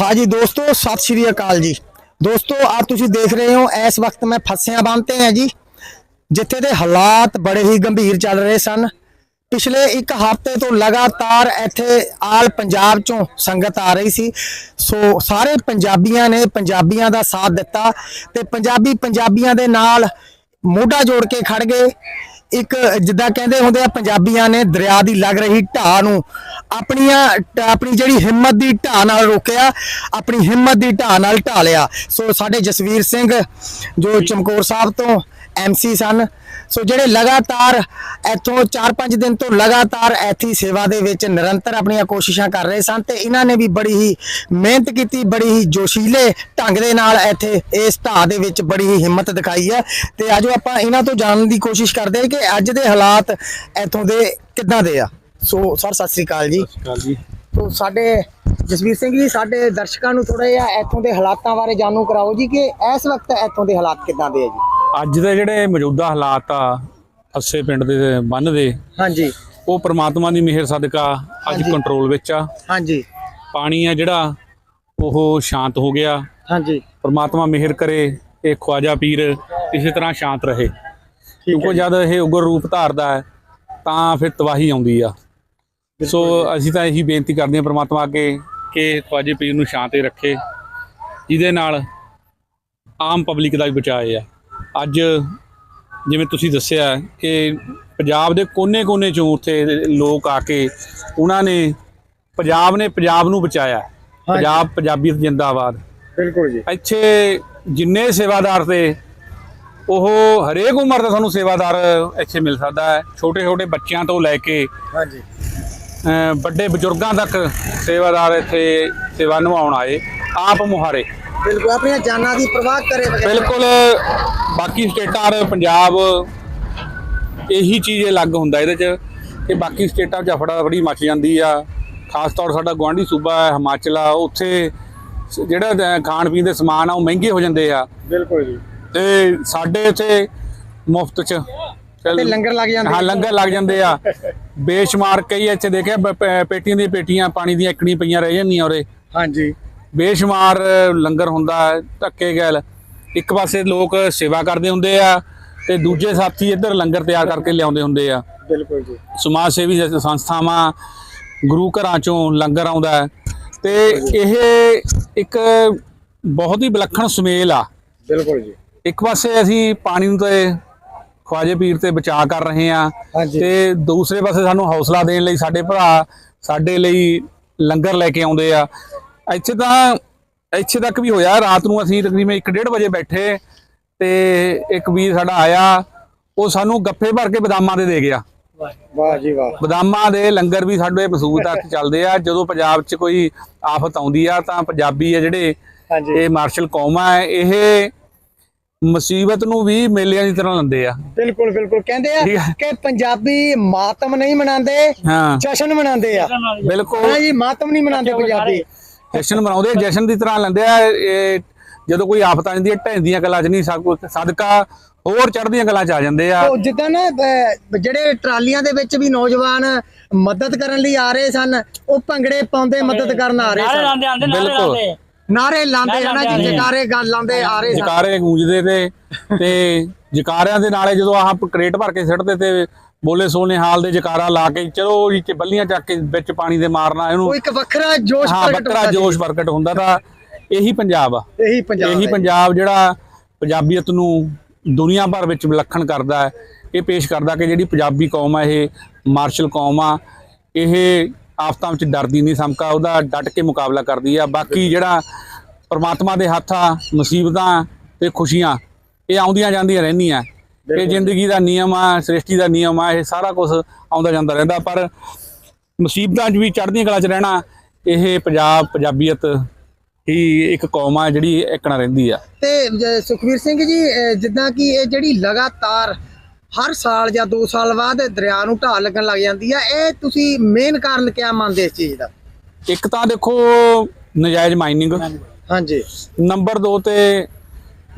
ਹਾਂਜੀ ਦੋਸਤੋ, ਸਤਿ ਸ਼੍ਰੀ ਅਕਾਲ ਜੀ। ਦੋਸਤੋ ਆ ਤੁਸੀਂ ਦੇਖ ਰਹੇ ਹੋ, ਇਸ ਵਕਤ ਮੈਂ ਫਸਿਆ ਬੰਨ ਤੇ ਹਾਂ ਜੀ, ਜਿੱਥੇ ਦੇ ਹਾਲਾਤ ਬੜੇ ਹੀ ਗੰਭੀਰ ਚੱਲ ਰਹੇ ਸਨ। ਪਿਛਲੇ ਇੱਕ ਹਫ਼ਤੇ ਤੋਂ ਲਗਾਤਾਰ ਇੱਥੇ ਆਲ ਪੰਜਾਬ ਚੋਂ ਸੰਗਤ ਆ ਰਹੀ ਸੀ। ਸੋ ਸਾਰੇ ਪੰਜਾਬੀਆਂ ਨੇ ਪੰਜਾਬੀਆਂ ਦਾ ਸਾਥ ਦਿੱਤਾ ਤੇ ਪੰਜਾਬੀ ਪੰਜਾਬੀਆਂ ਦੇ ਨਾਲ ਮੋਢਾ ਜੋੜ ਕੇ ਖੜ ਗਏ। ਇੱਕ ਜਿੱਦਾਂ ਕਹਿੰਦੇ ਹੁੰਦੇ ਆ, ਪੰਜਾਬੀਆਂ ਨੇ ਦਰਿਆ ਦੀ ਲੱਗ ਰਹੀ ਢਾਹ ਨੂੰ ਆਪਣੀਆਂ ਆਪਣੀ ਜਿਹੜੀ ਹਿੰਮਤ ਦੀ ਢਾਹ ਨਾਲ ਰੋਕਿਆ, ਆਪਣੀ ਹਿੰਮਤ ਦੀ ਢਾਹ ਨਾਲ ਢਾਹ ਲਿਆ। ਸੋ ਸਾਡੇ ਜਸਵੀਰ ਸਿੰਘ ਜੋ ਚਮਕੌਰ ਸਾਹਿਬ ਤੋਂ ਐਮਸੀ ਸਨ। ਸੋ ਜਿਹੜੇ ਲਗਾਤਾਰ ਇੱਥੋਂ 4-5 ਦਿਨ ਤੋਂ ਲਗਾਤਾਰ ਐਥੀ ਸੇਵਾ ਦੇ ਵਿੱਚ ਨਿਰੰਤਰ ਆਪਣੀਆਂ ਕੋਸ਼ਿਸ਼ਾਂ ਕਰ ਰਹੇ ਸਨ ਤੇ ਇਹਨਾਂ ਨੇ ਵੀ ਬੜੀ ਹੀ ਮਿਹਨਤ ਕੀਤੀ ਬੜੀ ਹੀ ਜੋਸ਼ੀਲੇ ਢੰਗ ਦੇ ਨਾਲ ਇੱਥੇ ਇਸ ਢਾਹ ਦੇ ਵਿੱਚ ਬੜੀ ਹੀ ਹਿੰਮਤ ਦਿਖਾਈ ਹੈ। ਤੇ ਆਜੋ ਆਪਾਂ ਇਹਨਾਂ ਤੋਂ ਜਾਣਨ ਦੀ ਕੋਸ਼ਿਸ਼ ਕਰਦੇ ਹਾਂ ਕਿ ਅੱਜ ਦੇ ਹਾਲਾਤ ਇੱਥੋਂ ਦੇ ਕਿੱਦਾਂ ਦੇ ਆ। ਸੋ ਸਰ ਸਤਿ ਸ੍ਰੀ ਅਕਾਲ ਜੀ। ਗੱਲ ਜੀ। ਤੋ ਸਾਡੇ ਜਸਵੀਰ ਸਿੰਘ ਜੀ ਸਾਡੇ ਦਰਸ਼ਕਾਂ ਨੂੰ ਥੋੜਾ ਜਿਹਾ ਇੱਥੋਂ ਦੇ ਹਾਲਾਤਾਂ ਬਾਰੇ ਜਾਣੂ ਕਰਾਓ ਜੀ ਕਿ ਇਸ ਵਕਤ ਇੱਥੋਂ ਦੇ ਹਾਲਾਤ ਕਿੱਦਾਂ ਦੇ ਆ ਜੀ? ਅੱਜ ਦੇ ਜਿਹੜੇ ਮੌਜੂਦਾ ਹਾਲਾਤ ਆ ਅਸੇ ਪਿੰਡ ਦੇ ਬੰਨ ਦੇ ਹਾਂਜੀ। ਉਹ ਪ੍ਰਮਾਤਮਾ ਦੀ ਮਿਹਰ ਸਦਕਾ ਅੱਜ। ਕੰਟਰੋਲ ਵਿੱਚ ਆ। ਹਾਂਜੀ। ਪਾਣੀ ਆ ਜਿਹੜਾ ਉਹ ਸ਼ਾਂਤ ਹੋ ਗਿਆ। ਹਾਂਜੀ। ਪ੍ਰਮਾਤਮਾ ਮਿਹਰ ਕਰੇ ਇਹ ਖਵਾਜਾ ਪੀਰ ਇਸੇ ਤਰ੍ਹਾਂ ਸ਼ਾਂਤ ਰਹੇ। ਕਿਉਂਕਿ ਜਦ ਇਹ ਉਗਰ ਰੂਪ ਧਾਰਦਾ ਹੈ ਤਾਂ ਫਿਰ ਤਬਾਹੀ ਆਉਂਦੀ ਆ। ਸੋ ਅਸੀਂ ਤਾਂ ਇਹੀ ਬੇਨਤੀ ਕਰਦੇ ਹਾਂ ਪ੍ਰਮਾਤਮਾ ਅੱਗੇ ਕਿ ਖਵਾਜੇ ਪੀਰ ਨੂੰ ਸ਼ਾਂਤ ਰੱਖੇ ਜਿਹਦੇ ਨਾਲ ਆਮ ਪਬਲਿਕ ਦਾ ਵੀ ਬਚਾਅ ਆ। ਅੱਜ ਜਿਵੇਂ ਤੁਸੀਂ ਦੱਸਿਆ ਕਿ ਪੰਜਾਬ ਦੇ ਕੋਨੇ-ਕੋਨੇ ਚੋਂ ਉੱਥੇ ਲੋਕ ਆ ਕੇ ਉਹਨਾਂ ਨੇ ਪੰਜਾਬ ਨੇ ਪੰਜਾਬ ਨੂੰ ਬਚਾਇਆ। ਪੰਜਾਬ ਪੰਜਾਬੀਅਤ ਜਿੰਦਾਬਾਦ। ਬਿਲਕੁਲ ਜੀ। ਇੱਥੇ ਜਿੰਨੇ ਸੇਵਾਦਾਰ ਤੇ ਉਹ ਹਰੇਕ ਉਮਰ ਦਾ ਤੁਹਾਨੂੰ ਸੇਵਾਦਾਰ ਇੱਥੇ ਮਿਲ ਸਕਦਾ ਹੈ। ਛੋਟੇ ਛੋਟੇ ਬੱਚਿਆਂ ਤੋਂ ਲੈ ਕੇ ਹਾਂਜੀ। ਵੱਡੇ ਬਜ਼ੁਰਗਾਂ ਤੱਕ ਸੇਵਾਦਾਰ ਇੱਥੇ ਸੇਵਾ ਨਿਭਾਉਣ ਆਏ। ਆਪ ਮੁਹਾਰੇ। ਬਿਲਕੁਲ ਆਪਣੀਆਂ ਜਾਨਾਂ ਦੀ ਪ੍ਰਵਾਹ ਕਰੇ ਬਗੈਰ। ਬਿਲਕੁਲ ਬਾਕੀ ਸਟੇਟਾਂ ਔਰ ਪੰਜਾਬ ਇਹੀ ਚੀਜ਼ ਅਲੱਗ ਹੁੰਦਾ ਇਹਦੇ 'ਚ ਕਿ ਬਾਕੀ ਸਟੇਟਾਂ 'ਚ ਫੜਾ ਫੜੀ ਮੱਚ ਜਾਂਦੀ ਆ। ਖਾਸ ਤੌਰ ਸਾਡਾ ਗੁਆਂਢੀ ਸੂਬਾ ਹੈ ਹਿਮਾਚਲ ਆ ਉੱਥੇ ਜਿਹੜਾ ਖਾਣ ਪੀਣ ਦੇ ਸਮਾਨ ਆ ਉਹ ਮਹਿੰਗੇ ਹੋ ਜਾਂਦੇ ਆ। ਬਿਲਕੁਲ ਜੀ। ਤੇ ਸਾਡੇ ਇੱਥੇ ਮੁਫਤ 'ਚ ਤੇ ਲੰਗਰ ਲੱਗ ਜਾਂਦੇ ਹਾਂ ਲੰਗਰ ਲੱਗ ਜਾਂਦੇ ਆ। ਬੇਸ਼ੁਮਾਰ ਕਈ ਇੱਥੇ ਦੇਖਿਆ ਪੇਟੀਆਂ ਦੀਆਂ ਪੇਟੀਆਂ ਪਾਣੀ ਦੀਆਂ ਇਕਣੀ ਪਈਆਂ ਰਹਿ ਜਾਂਦੀਆਂ ਉਰੇ। ਹਾਂਜੀ। ਬੇਸ਼ੁਮਾਰ ਲੰਗਰ ਹੁੰਦਾ ਹੈ, ਧੱਕੇ ਗੈਲ ਇੱਕ ਪਾਸੇ ਲੋਕ ਸੇਵਾ ਕਰਦੇ ਹੁੰਦੇ ਆ ਤੇ ਦੂਜੇ ਸਾਥੀ ਇੱਧਰ ਲੰਗਰ ਤਿਆਰ ਕਰਕੇ ਲਿਆਉਂਦੇ ਹੁੰਦੇ ਆ। ਬਿਲਕੁਲ ਜੀ। ਸਮਾਜ ਸੇਵੀ ਸੰਸਥਾਵਾਂ ਗੁਰੂ ਘਰਾਂ ਚੋਂ ਲੰਗਰ ਆਉਂਦਾ ਹੈ। ਤੇ ਇਹ ਇੱਕ ਬਹੁਤ ਹੀ ਵਿਲੱਖਣ ਸੁਮੇਲ ਆ। ਬਿਲਕੁਲ ਜੀ। ਇੱਕ ਪਾਸੇ ਅਸੀਂ ਪਾਣੀ ਨੂੰ ਤੇ ਖਵਾਜੇ ਪੀਰ ਤੇ ਬਚਾਅ ਕਰ ਰਹੇ ਆ। ਤੇ ਦੂਸਰੇ ਪਾਸੇ ਸਾਨੂੰ ਹੌਸਲਾ ਦੇਣ ਲਈ ਸਾਡੇ ਭਰਾ ਸਾਡੇ ਲਈ ਲੰਗਰ ਲੈ ਕੇ ਆਉਂਦੇ ਆ। ਇੱਥੇ ਤਾਂ ਇੱਥੇ ਤੱਕ ਵੀ ਹੋਇਆ ਰਾਤ ਨੂੰ ਅਸੀਂ ਤਕਰੀਬਨ 1:30 ਵਜੇ ਬੈਠੇ ਤੇ ਇੱਕ ਵੀਰ ਸਾਡਾ ਆਇਆ ਉਹ ਸਾਨੂੰ ਗੱਫੇ ਭਰ ਕੇ ਬਦਾਮਾਂ ਦੇ ਦੇ ਗਿਆ। ਵਾਹ ਜੀ ਵਾਹ। ਬਦਾਮਾਂ ਦੇ ਲੰਗਰ ਵੀ ਸਾਡੇ ਮਸੂਦ ਤੱਕ ਚੱਲਦੇ ਆ ਜਦੋਂ ਪੰਜਾਬ 'ਚ ਕੋਈ ਆਫਤ ਆਉਂਦੀ ਆ ਤਾਂ ਪੰਜਾਬੀ ਆ ਜਿਹੜੇ ਇਹ ਮਾਰਸ਼ਲ ਕੌਮ ਆ ਇਹ ਮੁਸੀਬਤ ਨੂੰ ਵੀ ਮੇਲਿਆਂ ਦੀ ਤਰ੍ਹਾਂ ਲੈਂਦੇ ਆ। ਬਿਲਕੁਲ ਬਿਲਕੁਲ। ਕਹਿੰਦੇ ਆ ਹੈ। ਕਿ ਪੰਜਾਬੀ ਮਾਤਮ ਨਹੀਂ ਮਨਾਉਂਦੇ ਹਾਂ। ਜਸ਼ਨ ਮਨਾਉਂਦੇ ਆ। ਬਿਲਕੁਲ। ਹਾਂ ਜੀ ਮਾਤਮ ਨਹੀਂ ਮਨਾਉਂਦੇ ਪੰਜਾਬੀ। ਜਸ਼ਨ ਮਨਾਉਂਦੇ ਆ, ਜਸ਼ਨ ਦੀ ਤਰ੍ਹਾਂ ਲੈਂਦੇ ਆ ਇਹ ਜਦੋਂ ਕੋਈ ਆਫਤ ਆ ਜਾਂਦੀ ਹੈ ਢੈਂਦੀਆਂ ਗੱਲਾਂ 'ਚ ਨਹੀਂ ਸਭ ਕੁਛ ਸਦਕਾ ਹੋਰ ਚੜ੍ਹਦੀਆਂ ਗੱਲਾਂ 'ਚ ਆ ਜਾਂਦੇ ਆ। ਉਹ ਜਿੱਦਾਂ ਨਾ ਅਹ, ਜਿਹੜੇ ਟਰਾਲੀਆਂ ਦੇ ਵਿੱਚ ਵੀ ਨੌਜਵਾਨ ਮਦਦ ਕਰਨ ਲਈ ਆ ਰਹੇ ਸਨ ਉਹ ਭੰਗੜੇ ਪਾਉਂਦੇ ਮਦਦ ਕਰਨ ਆ ਰਹੇ ਸਨ। ਆਂਦੇ ਬਿਲਕੁਲ। ਲਾਉਂਦੇ। ਨਾਰੇ ਲਾਉਂਦੇ ਹਨਾ ਜੀ ਜਕਾਰੇ ਗੱਲ ਲਾਉਂਦੇ ਆ ਰਹੇ ਸਨ। ਜਕਾਰੇ ਗੂੰਜਦੇ ਤੇ ਤੇ ਜਕਾਰਿਆਂ ਦੇ ਨਾਲੇ ਜਦੋਂ ਆਹ ਕਰੇਟ ਭਰ ਕੇ ਸਿੱਟਦੇ ਤੇ ਬੋਲੇ ਸੋਨੇ ਹਾਲ ਦੇ ਜਕਾਰਾ ਲਾ ਕੇ ਚਲੋ ਜੀ ਚ ਬੱਲੀਆਂ ਚੱਕ ਕੇ ਵਿੱਚ ਪਾਣੀ ਦੇ ਮਾਰਨਾ ਉਹ ਇਹਨੂੰ ਇੱਕ ਵੱਖਰਾ ਜੋਸ਼ ਹਾਂ ਪ੍ਰਗਟ ਹੁੰਦਾ ਸੀ। ਜੋਸ਼ ਪ੍ਰਗਟ ਹੁੰਦਾ ਤਾਂ ਇਹੀ ਪੰਜਾਬ ਆ। ਇਹੀ ਪੰਜਾਬ ਇਹੀ ਹੈ। ਪੰਜਾਬ ਜਿਹੜਾ ਪੰਜਾਬੀਅਤ ਨੂੰ ਦੁਨੀਆ ਭਰ ਵਿੱਚ ਵਿਲੱਖਣ ਕਰਦਾ ਹੈ। ਇਹ ਪੇਸ਼ ਕਰਦਾ ਕਿ ਜਿਹੜੀ ਪੰਜਾਬੀ ਕੌਮ ਆ ਇਹ ਮਾਰਸ਼ਲ ਕੌਮ ਆ ਇਹ ਆਫਤਾਂ ਵਿੱਚ ਡਰਦੀ ਨਹੀਂ ਸਮਕਾ ਉਹਦਾ ਡਟ ਕੇ ਮੁਕਾਬਲਾ ਕਰਦੀ ਆ। ਬਾਕੀ ਜਿਹੜਾ ਪਰਮਾਤਮਾ ਦੇ ਹੱਥ ਆ ਮੁਸੀਬਤਾਂ ਤੇ ਖੁਸ਼ੀਆਂ ਇਹ ਆਉਂਦੀਆਂ ਜਾਂਦੀਆਂ ਰਹਿੰਦੀਆਂ। ਇਹ ਜ਼ਿੰਦਗੀ ਦਾ ਨਿਯਮ ਆ ਸ੍ਰਿਸ਼ਟੀ ਦਾ ਨਿਯਮ ਆ ਇਹ ਸਾਰਾ ਕੁਝ ਆਉਂਦਾ ਜਾਂਦਾ ਰਹਿੰਦਾ ਪਰ ਮੁਸੀਬਤਾਂ 'ਚ ਵੀ ਚੜ੍ਹਦੀਆਂ ਕਲਾ 'ਚ ਰਹਿਣਾ ਇਹ ਪੰਜਾਬ ਪੰਜਾਬੀਅਤ ਹੀ ਇੱਕ ਕੌਮ ਆ ਜਿਹੜੀ ਇਕਣਾ ਰਹਿੰਦੀ ਆ। ਤੇ ਸੁਖਵੀਰ ਸਿੰਘ ਜੀ ਜਿੱਦਾਂ ਕਿ ਇਹ ਜਿਹੜੀ ਲਗਾਤਾਰ ਹਰ ਸਾਲ ਜਾਂ 2 ਸਾਲ ਬਾਅਦ ਦਰਿਆ ਨੂੰ ਢਾਹ ਲੱਗਣ ਲੱਗ ਜਾਂਦੀ ਆ ਇਹ ਤੁਸੀਂ ਮੇਨ ਕਾਰਨ ਕਿਆ ਮੰਨਦੇ ਇਸ ਚੀਜ਼ ਦਾ? ਇੱਕ ਤਾਂ ਦੇਖੋ ਨਜਾਇਜ਼ ਮਾਈਨਿੰਗ ਹਾਂਜੀ। ਨੰਬਰ 2 ਤੇ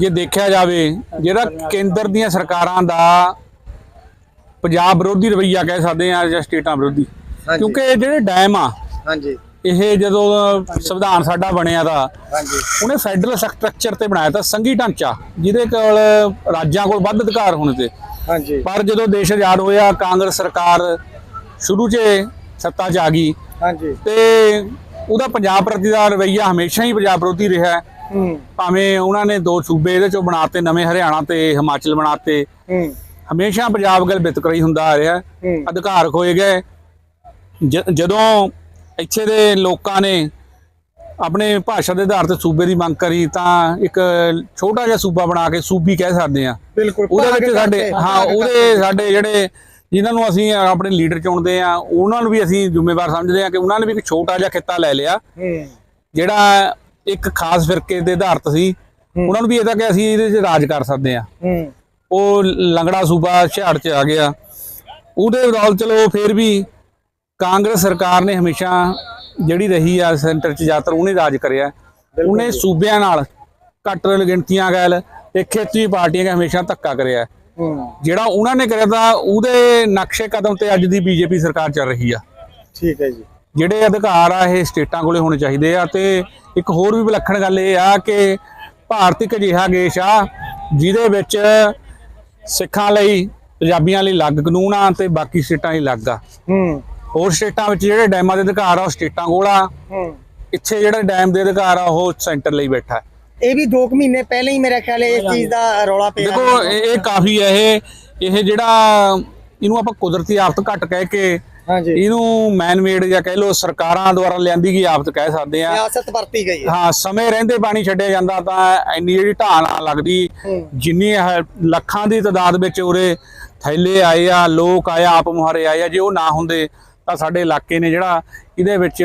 ਜੇ ਦੇਖਿਆ ਜਾਵੇ ਜਿਹੜਾ ਕੇਂਦਰ ਦੀਆਂ ਸਰਕਾਰਾਂ ਦਾ ਪੰਜਾਬ ਵਿਰੋਧੀ ਰਵਈਆ ਕਹਿ ਸਕਦੇ ਆ ਜਾਂ ਸਟੇਟਾਂ ਵਿਰੋਧੀ। ਕਿਉਂਕਿ ਇਹ ਜਿਹੜੇ ਡੈਮ ਆ ਹਾਂਜੀ। ਇਹ ਜਦੋਂ ਸੰਵਿਧਾਨ ਸਾਡਾ ਬਣਿਆ ਤਾਂ ਉਹਨੇ ਫੈਡਰਲ ਸਟਰਕਚਰ ਤੇ ਬਣਾਇਆ ਤਾਂ ਸੰਘੀ ਢਾਂਚਾ ਜਿਹਦੇ ਕੋਲ ਰਾਜਾਂ ਕੋਲ ਵੱਧ ਅਧਿਕਾਰ ਹੋਣੇ ਤੇ। ਹਾਂਜੀ। ਪਰ ਜਦੋਂ ਦੇਸ਼ ਆਜ਼ਾਦ ਹੋਇਆ ਕਾਂਗਰਸ ਸਰਕਾਰ ਸ਼ੁਰੂ 'ਚ ਸੱਤਾ 'ਚ ਆ ਗਈ। ਹਾਂਜੀ। ਤੇ ਉਹਦਾ ਪੰਜਾਬ ਪ੍ਰਤੀ ਦਾ ਰਵੱਈਆ ਹਮੇਸ਼ਾ ਹੀ ਪੰਜਾਬ ਵਿਰੋਧੀ ਰਿਹਾ। ਭਾਵੇਂ ਉਹਨਾਂ ਨੇ ਦੋ ਸੂਬੇ ਇਹਦੇ ਚੋਂ ਬਣਾਤੇ ਨਵੇਂ ਹਰਿਆਣਾ ਤੇ ਹਿਮਾਚਲ ਬਣਾਤੇ। ਹਮੇਸ਼ਾ ਪੰਜਾਬ ਗੱਲ ਵਿਤਕਰਾ ਹੁੰਦਾ ਆ ਰਿਹਾ। ਅਧਿਕਾਰ ਖੋਏ ਗਏ। ਜਦੋਂ ਇੱਥੇ ਦੇ ਲੋਕਾਂ ਨੇ ਆਪਣੇ ਭਾਸ਼ਾ ਦੇ ਆਧਾਰ ਤੇ ਸੂਬੇ ਦੀ ਮੰਗ ਕਰੀ ਤਾਂ ਇੱਕ ਛੋਟਾ ਜਿਹਾ ਸੂਬਾ ਬਣਾ ਕੇ ਸੂਬੀ ਕਹਿ ਸਕਦੇ ਆ ਉਹਦੇ ਵਿੱਚ ਸਾਡੇ ਹਾਂ ਉਹਦੇ ਸਾਡੇ ਜਿਹੜੇ ਜਿਨ੍ਹਾਂ ਨੂੰ ਅਸੀਂ ਆਪਣੇ ਲੀਡਰ ਚੁਣਦੇ ਆ ਉਹਨਾਂ ਨੂੰ ਵੀ ਅਸੀਂ ਜ਼ਿੰਮੇਵਾਰ ਸਮਝਦੇ ਆ ਕਿ ਉਹਨਾਂ ਨੇ ਵੀ ਇੱਕ ਛੋਟਾ ਜਿਹਾ ਖਿੱਤਾ ਲੈ ਲਿਆ। ਜਿਹੜਾ ਇੱਕ ਖਾਸ ਫਿਰਕੇ ਦੇ ਆਧਾਰਿਤ ਸੀ। ਉਹਨਾਂ ਨੂੰ ਵੀ ਇਹਦਾ ਕਿ ਅਸੀਂ ਇਹਦੇ 'ਚ ਰਾਜ ਕਰ ਸਕਦੇ ਆ। ਉਹ ਲੰਗੜਾ ਸੂਬਾ ਹੁਸ਼ਿਆਰ ਚ ਆ ਗਿਆ। ਉਹਦੇ ਬਦੌਲਤ ਚਲੋ ਫਿਰ ਵੀ ਕਾਂਗਰਸ ਸਰਕਾਰ ਨੇ ਹਮੇਸ਼ਾ ਜਿਹੜੀ ਰਹੀ ਆ ਸੈਂਟਰ ਚ ਜ਼ਿਆਦਾਤਰ ਉਹਨੇ ਰਾਜ ਕਰਿਆ। ਉਹਨੇ ਸੂਬਿਆਂ ਨਾਲ ਘੱਟ ਗਿਣਤੀਆਂ ਗੈਲ ਤੇ ਖੇਤੀ ਪਾਰਟੀਆਂ ਨੇ ਹਮੇਸ਼ਾ ਧੱਕਾ ਕਰਿਆ। ਜਿਹੜਾ ਉਹਨਾਂ ਨੇ ਕਰਿਆ ਤਾਂ ਉਹਦੇ ਨਕਸ਼ੇ ਕਦਮ ਤੇ ਅੱਜ ਦੀ ਬੀਜੇਪੀ ਸਰਕਾਰ ਚੱਲ ਰਹੀ ਆ। ਠੀਕ ਹੈ ਜੀ। ਜਿਹੜੇ ਅਧਿਕਾਰ ਆ ਇਹ ਸਟੇਟਾਂ ਕੋਲੇ ਹੋਣੇ ਚਾਹੀਦੇ ਆ ਤੇ ਇੱਕ ਹੋਰ ਵੀ ਵਿਲੱਖਣ ਗੱਲ ਇਹ ਆ ਕਿ ਭਾਰਤ ਇੱਕ ਅਜਿਹਾ ਦੇਸ਼ ਆ ਜਿਹਦੇ ਵਿੱਚ ਸਿੱਖਾਂ ਲਈ ਪੰਜਾਬੀਆਂ ਲਈ ਅਲੱਗ ਕਾਨੂੰਨ ਆ ਤੇ ਬਾਕੀ ਸਟੇਟਾਂ ਲਈ ਅਲੱਗ ਆ। ਹੂੰ। ਹੋਰ ਸਟੇਟਾਂ ਵਿੱਚ ਜਿਹੜੇ ਡੈਮਾਂ ਦੇ ਅਧਿਕਾਰ ਆ ਉਹ ਸਟੇਟਾਂ ਕੋਲ ਆ। ਹੂੰ। ਇੱਥੇ ਜਿਹੜੇ ਡੈਮ ਦੇ ਅਧਿਕਾਰ ਆ ਉਹ ਸੈਂਟਰ ਲਈ ਬੈਠਾ। ਹੈ ਇਹ ਵੀ 2 ਮਹੀਨੇ ਪਹਿਲਾਂ ਹੀ ਮੇਰੇ ਖਿਆਲ ਇਸ ਚੀਜ਼ ਦਾ ਰੌਲਾ ਪਿਆ ਦੇਖੋ ਇਹ ਕਾਫੀ ਹੈ ਇਹ ਇਹ ਜਿਹੜਾ ਇਹਨੂੰ ਆਪਾਂ ਕੁਦਰਤੀ ਆਫਤ ਘੱਟ ਕਹਿ ਕੇ ਹਾਂਜੀ। ਇਹਨੂੰ ਮੈਨ ਮੇਡ ਜਾਂ ਕਹਿ ਲਓ ਸਰਕਾਰਾਂ ਦੁਆਰਾ ਲਿਆਂਦੀ ਗਈ ਆਫਤ ਕਹਿ ਸਕਦੇ ਆ। ਸਿਆਸਤ ਵਰਤੀ ਗਈ ਹੈ। ਸਮੇਂ ਰਹਿੰਦੇ ਪਾਣੀ ਛੱਡਿਆ ਜਾਂਦਾ ਤਾਂ ਇੰਨੀ ਜਿਹੜੀ ਢਾਲ ਨਾ ਲੱਗਦੀ। ਜਿੰਨੀ ਲੱਖਾਂ ਦੀ ਤਾਦਾਦ ਵਿੱਚ ਉਰੇ ਥੈਲੇ ਆਏ ਆ ਲੋਕ ਆਏ ਆ, ਆਪ ਮੁਹਾਰੇ ਆਏ ਆ ਜੇ ਉਹ ਨਾ ਹੁੰਦੇ ਤਾਂ ਸਾਡੇ ਇਲਾਕੇ ਨੇ ਜਿਹੜਾ ਇਹਦੇ ਵਿੱਚ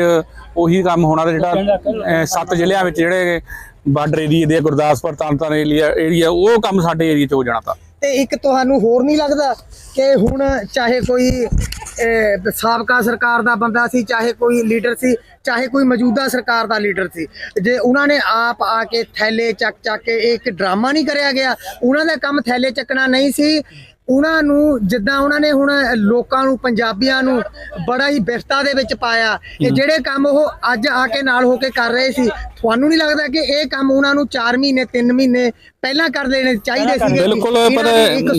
ਉਹੀ ਕੰਮ ਹੋਣਾ ਜਿਹੜਾ ਸੱਤ ਜ਼ਿਲ੍ਹਿਆਂ ਵਿੱਚ ਜਿਹੜੇ ਬਾਰਡਰ ਏਰੀਏ ਦੇ ਗੁਰਦਾਸਪੁਰ ਤਰਨਤਾਰਨ ਏਰੀਆ ਏਰੀਆ ਉਹ ਕੰਮ ਸਾਡੇ ਏਰੀਆ 'ਚ ਹੋ ਜਾਣਾ ਤਾਂ। ਤੇ ਇੱਕ ਤੁਹਾਨੂੰ ਹੋਰ ਨਹੀਂ ਲੱਗਦਾ ਕਿ ਹੁਣ ਚਾਹੇ ਕੋਈ ਸਾਬਕਾ ਸਰਕਾਰ ਦਾ ਬੰਦਾ ਸੀ ਚਾਹੇ ਕੋਈ ਲੀਡਰ ਸੀ ਚਾਹੇ ਕੋਈ ਮੌਜੂਦਾ ਸਰਕਾਰ ਦਾ ਲੀਡਰ ਸੀ। ਜੇ ਉਹਨਾਂ ਨੇ ਆਪ ਆ ਕੇ ਥੈਲੇ ਚੱਕ ਚੱਕ ਕੇ ਇੱਕ ਡਰਾਮਾ ਨਹੀਂ ਕਰਿਆ ਗਿਆ ਉਹਨਾਂ ਦਾ ਕੰਮ ਥੈਲੇ ਚੱਕਣਾ ਨਹੀਂ ਸੀ। ਉਹਨਾਂ ਨੂੰ ਜਿੱਦਾਂ ਉਹਨਾਂ ਨੇ ਹੁਣ ਲੋਕਾਂ ਨੂੰ ਪੰਜਾਬੀਆਂ ਨੂੰ ਬੜਾ ਹੀ ਬਿਰਤਾ ਦੇ ਵਿੱਚ ਪਾਇਆ ਇਹ ਜਿਹੜੇ ਕੰਮ ਉਹ ਅੱਜ ਆ ਕੇ ਨਾਲ ਹੋ ਕੇ ਕਰ ਰਹੇ ਸੀ ਤੁਹਾਨੂੰ ਨਹੀਂ ਲੱਗਦਾ ਕਿ ਇਹ ਕੰਮ ਉਹਨਾਂ ਨੂੰ 4 ਮਹੀਨੇ 3 ਮਹੀਨੇ ਪਹਿਲਾਂ ਕਰ ਲੈਣੇ ਚਾਹੀਦੇ ਸੀ ਬਿਲਕੁਲ ਪਰ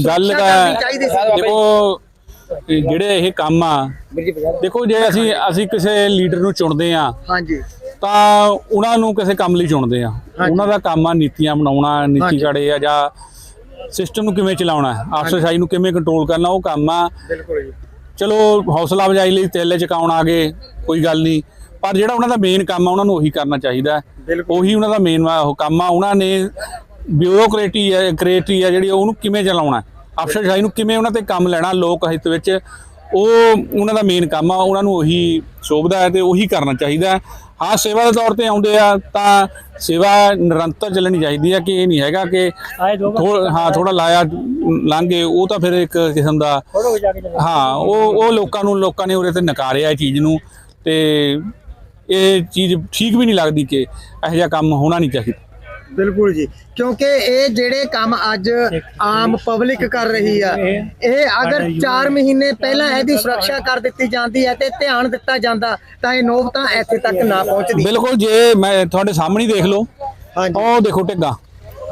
ਗੱਲ ਦਾ ਦੇਖੋ ਇਹ ਜਿਹੜੇ ਇਹ ਕੰਮ ਆ ਦੇਖੋ ਜੇ ਅਸੀਂ ਅਸੀਂ ਕਿਸੇ ਲੀਡਰ ਨੂੰ ਚੁਣਦੇ ਆ ਹਾਂਜੀ। ਤਾਂ ਉਹਨਾਂ ਨੂੰ ਕਿਸੇ ਕੰਮ ਲਈ ਚੁਣਦੇ ਆ। ਉਹਨਾਂ ਦਾ ਕੰਮ ਆ ਨੀਤੀਆਂ ਬਣਾਉਣਾ ਨੀਤੀ। ਘੜੇ ਆ ਜਾਂ ਸਿਸਟਮ ਨੂੰ ਕਿਵੇਂ ਚਲਾਉਣਾ ਹੈ ਅਫਸਰਸ਼ਾਹੀ ਨੂੰ ਕਿਵੇਂ ਕੰਟਰੋਲ ਕਰਨਾ ਉਹ ਕੰਮ ਆ। ਬਿਲਕੁਲ ਜੀ। ਚਲੋ ਹੌਸਲਾ ਅਫਜ਼ਾਈ ਲਈ ਤੇਲੇ ਚਕਾਉਣ ਆ ਗਏ ਕੋਈ ਗੱਲ ਨਹੀਂ। ਪਰ ਜਿਹੜਾ ਉਹਨਾਂ ਦਾ ਮੇਨ ਕੰਮ ਆ ਉਹਨਾਂ ਨੂੰ ਉਹੀ ਕਰਨਾ ਚਾਹੀਦਾ ਉਹੀ ਉਹਨਾਂ ਦਾ ਮੇਨ ਉਹ ਕੰਮ ਆ। ਉਹਨਾਂ ਨੇ ਬਿਊਰੋਕ੍ਰੇਟੀ ਹੈ ਕ੍ਰੇਟੀ ਹੈ ਜਿਹੜੀ ਉਹਨੂੰ ਕਿਵੇਂ ਚਲਾਉਣਾ ਹੈ। ਅਫਸਰਸ਼ਾਹੀ ਨੂੰ ਕਿਵੇਂ ਉਹਨਾਂ ਤੇ ਕੰਮ ਲੈਣਾ ਲੋਕ ਹਿੱਤ ਵਿੱਚ ਉਹ ਉਹਨਾਂ ਦਾ ਮੇਨ ਕੰਮ ਆ ਉਹਨਾਂ ਨੂੰ ਉਹੀ ਸ਼ੋਭਦਾ ਹੈ ਤੇ ਉਹੀ ਕਰਨਾ ਚਾਹੀਦਾ ਹੈ। ਸੇਵਾ ਦੇ ਤੌਰ ਤੇ ਆਉਂਦੇ ਆ ਤਾਂ ਸੇਵਾ ਨਿਰੰਤਰ ਚੱਲਣੀ ਚਾਹੀਦੀ ਹੈ ਕਿ ਇਹ ਨਹੀਂ ਹੈਗਾ ਕਿ ਹਾਂ ਥੋੜਾ ਲਾਇਆ ਲੰਘੇ ਉਹ ਤਾਂ ਫਿਰ ਇੱਕ ਕਿਸਮ ਦਾ ਹਾਂ ਉਹ ਉਹ ਲੋਕਾਂ ਨੂੰ ਲੋਕਾਂ ਨੇ ਉਰੇ ਤੇ ਨਕਾਰਿਆ ਇਹ ਚੀਜ਼ ਨੂੰ ਤੇ ਇਹ ਚੀਜ਼ ਠੀਕ ਵੀ ਨਹੀਂ ਲੱਗਦੀ ਕਿ ਇਹੋ ਜਿਹਾ ਕੰਮ ਹੋਣਾ ਨਹੀਂ ਚਾਹੀਦਾ ਬਿਲਕੁਲ ਜੀ। ਕਿਉਂਕਿ ਇਹ ਜਿਹੜੇ ਕੰਮ ਅੱਜ ਆਮ ਪਬਲਿਕ ਕਰ ਰਹੀ ਆ ਇਹ ਅਗਰ 4 ਮਹੀਨੇ ਪਹਿਲਾਂ ਇਹਦੀ ਸੁਰੱਖਿਆ ਕਰ ਦਿੱਤੀ ਜਾਂਦੀ ਹੈ ਤੇ ਧਿਆਨ ਦਿੱਤਾ ਜਾਂਦਾ ਤਾਂ ਇਹ ਨੌਬਤਾਂ ਇੱਥੇ ਤੱਕ ਨਾ ਪਹੁੰਚਦੀ। ਬਿਲਕੁਲ ਜੇ ਮੈਂ ਤੁਹਾਡੇ ਸਾਹਮਣੇ ਦੇਖ ਲਓ। ਹਾਂਜੀ। ਉਹ ਦੇਖੋ ਟਿੱਗਾ।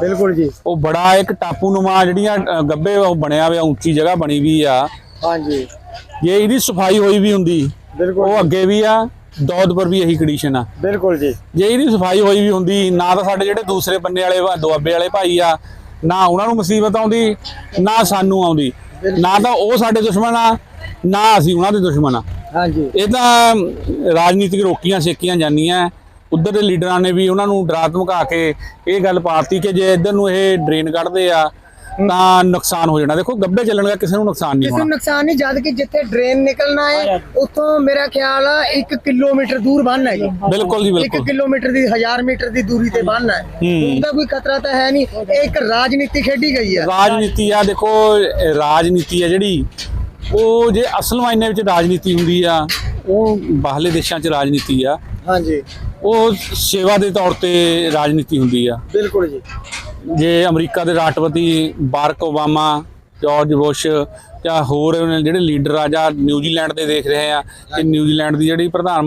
ਬਿਲਕੁਲ ਜੀ। ਉਹ ਬੜਾ ਇੱਕ ਟਾਪੂ ਨੁਮਾ ਜਿਹੜੀਆਂ ਗੱਬੇ ਉਹ ਬਣਿਆ ਹੋਇਆ ਉੱਚੀ ਜਗ੍ਹਾ ਬਣੀ ਵੀ ਆ। ਹਾਂਜੀ। ਜੇ ਇਹਦੀ ਸਫ਼ਾਈ ਹੋਈ ਵੀ ਹੁੰਦੀ ਬਿਲਕੁਲ ਉਹ ਅੱਗੇ ਵੀ ਆ ਦੌਦ ਪਰ ਵੀ ਇਹੀ ਕੰਡੀਸ਼ਨ ਆ। ਬਿਲਕੁਲ ਜੀ। ਜੇ ਇਹਦੀ ਸਫ਼ਾਈ ਹੋਈ ਵੀ ਹੁੰਦੀ ਨਾ ਤਾਂ ਸਾਡੇ ਜਿਹੜੇ ਦੂਸਰੇ ਬੰਨੇ ਵਾਲੇ ਦੁਆਬੇ ਵਾਲੇ ਭਾਈ ਆ ਨਾ ਉਹਨਾਂ ਨੂੰ ਮੁਸੀਬਤ ਆਉਂਦੀ ਨਾ ਸਾਨੂੰ ਆਉਂਦੀ। ਨਾ ਤਾਂ ਉਹ ਸਾਡੇ ਦੁਸ਼ਮਣ ਆ ਨਾ ਅਸੀਂ ਉਹਨਾਂ ਦੇ ਦੁਸ਼ਮਣ ਆ। ਹਾਂਜੀ। ਇਹ ਤਾਂ ਰਾਜਨੀਤਿਕ ਰੋਕੀਆਂ ਸੇਕੀਆਂ ਜਾਂਦੀਆਂ। ਉਧਰ ਦੇ ਲੀਡਰਾਂ ਨੇ ਵੀ ਉਹਨਾਂ ਨੂੰ ਡਰਾ ਧਮਕਾ ਕੇ ਇਹ ਗੱਲ ਪਾਤੀ ਕਿ ਜੇ ਇੱਧਰ ਨੂੰ ਇਹ ਡਰੇਨ ਕੱਢਦੇ ਆ ਤਾਂ ਨੁਕਸਾਨ ਹੋ ਜਾਣਾ। ਦੇਖੋ ਗੱਬੇ ਚੱਲਣ ਦਾ ਕਿਸੇ ਨੂੰ ਨੁਕਸਾਨ ਨਹੀਂ ਕਿਸੇ ਨੂੰ ਹੋਣਾ। ਨੁਕਸਾਨ ਨਹੀਂ ਜਦ ਕਿ ਜਿੱਥੇ ਡਰੇਨ ਨਿਕਲਣਾ ਹੈ ਉੱਥੋਂ ਮੇਰਾ ਖਿਆਲ ਆ 1 ਕਿਲੋਮੀਟਰ ਦੂਰ ਬੰਨ੍ਹ ਹੈ ਜੀ। ਬਿਲਕੁਲ ਜੀ 1 ਬਿਲਕੁਲ ਕਿਲੋਮੀਟਰ ਦੀ 1000 ਮੀਟਰ ਦੀ ਦੂਰੀ ਤੇ ਬੰਨ੍ਹ ਹੈ। ਹੂੰ। ਉਹਦਾ ਕੋਈ ਖਤਰਾ ਤਾਂ ਹੈ ਨਹੀਂ। ਇਹ ਇੱਕ ਰਾਜਨੀਤੀ ਖੇਡੀ ਗਈ ਹੈ। ਰਾਜਨੀਤੀ ਆ ਦੇਖੋ ਇਹ ਰਾਜਨੀਤੀ ਆ ਜਿਹੜੀ ਉਹ ਜੇ ਅਸਲ ਮਾਇਨੇ ਵਿੱਚ ਰਾਜਨੀਤੀ ਹੁੰਦੀ ਆ ਉਹ ਬਾਹਰਲੇ ਦੇਸ਼ਾਂ 'ਚ ਰਾਜਨੀਤੀ ਆ। ਹਾਂਜੀ। ਉਹ ਸੇਵਾ ਦੇ ਤੌਰ ਤੇ ਰਾਜਨੀਤੀ ਹੁੰਦੀ ਆ। ਬਿਲਕੁਲ ਜੀ। ਜੇ ਅਮਰੀਕਾ ਦੇ ਰਾਸ਼ਟਰਪਤੀ ਬਾਰਕ ਓਬਾਮਾ, ਜਾਰਜ ਬੁਸ਼ ਜਾਂ ਹੋਰ ਜਿਹੜੇ ਲੀਡਰ ਆ ਜਾਂ ਨਿਊਜ਼ੀਲੈਂਡ ਦੇ ਦੇਖ ਰਹੇ ਆ ਕਿ ਨਿਊਜ਼ੀਲੈਂਡ ਦੀ ਜਿਹੜੀ ਪ੍ਰਧਾਨ